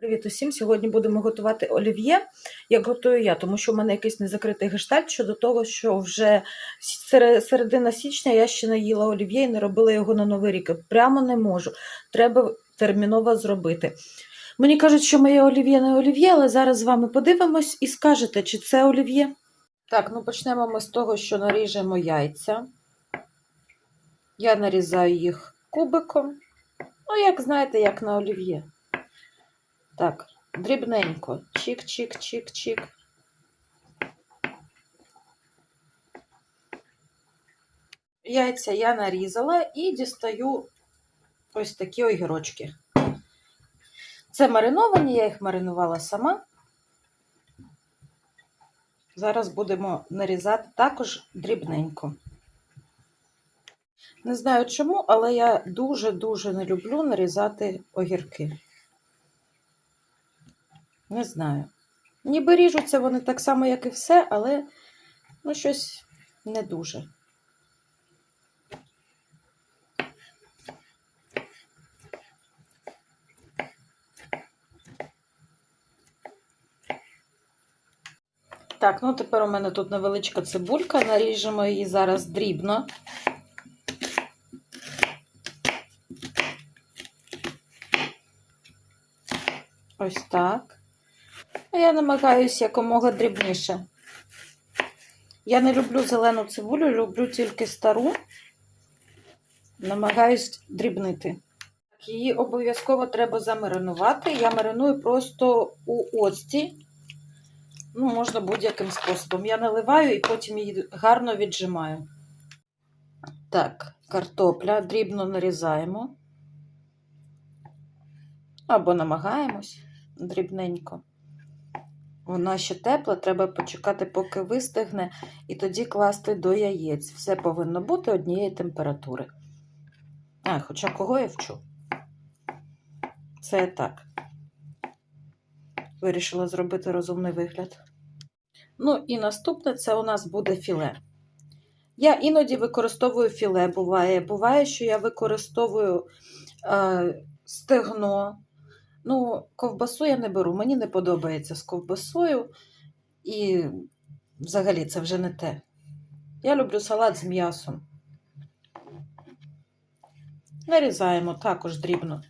Привіт усім! Сьогодні будемо готувати олів'є, як готую я, тому що в мене якийсь незакритий гештальт щодо того, що вже середина січня я ще не їла олів'є і не робила його на Новий рік. Прямо не можу. Треба терміново зробити. Мені кажуть, що моє олів'є не олів'є, але зараз з вами подивимось і скажете, чи це олів'є. Так, ну почнемо ми з того, що наріжемо яйця. Я нарізаю їх кубиком. Ну, як знаєте, як на олів'є. Так, дрібненько. Чик-чик-чик-чик. Яйця я нарізала і дістаю ось такі огірочки. Це мариновані, я їх маринувала сама. Зараз будемо нарізати також дрібненько. Не знаю чому, але я дуже-дуже не люблю нарізати огірки. Не знаю. Ніби ріжуться вони так само, як і все, але ну, щось не дуже. Так, ну тепер у мене тут невеличка цибулька, наріжемо її зараз дрібно. Ось так. А я намагаюся якомога дрібніше. Я не люблю зелену цибулю, люблю тільки стару. Намагаюсь дрібнити. Її обов'язково треба замаринувати. Я мариную просто у оцті. Ну, можна будь-яким способом. Я наливаю і потім її гарно віджимаю. Так, картопля дрібно нарізаємо. Або намагаємось дрібненько. Вона ще тепла, треба почекати, поки вистигне, і тоді класти до яєць. Все повинно бути однієї температури. А, хоча кого я вчу? Це так. Вирішила зробити розумний вигляд. Ну, і наступне це у нас буде філе. Я іноді використовую філе, буває. Буває, що я використовую е, стегно. Ну, ковбасу я не беру, мені не подобається з ковбасою. І взагалі це вже не те. Я люблю салат з м'ясом. Нарізаємо також дрібно.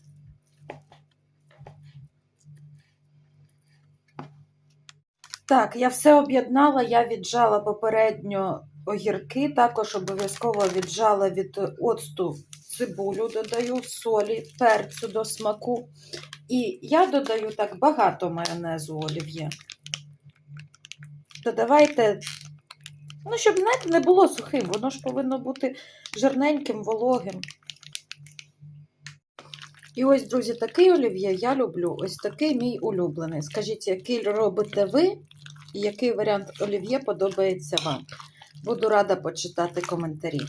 Так, я все об'єднала, я віджала попередньо огірки, також обов'язково віджала від оцту цибулю, додаю солі, перцю до смаку. І я додаю так багато майонезу олів'є. Додавайте, ну, щоб, знаєте, не було сухим, воно ж повинно бути жирненьким, вологим. І ось, друзі, такий олів'є я люблю. Ось такий мій улюблений. Скажіть, який робите ви, і який варіант олів'є подобається вам? Буду рада почитати коментарі.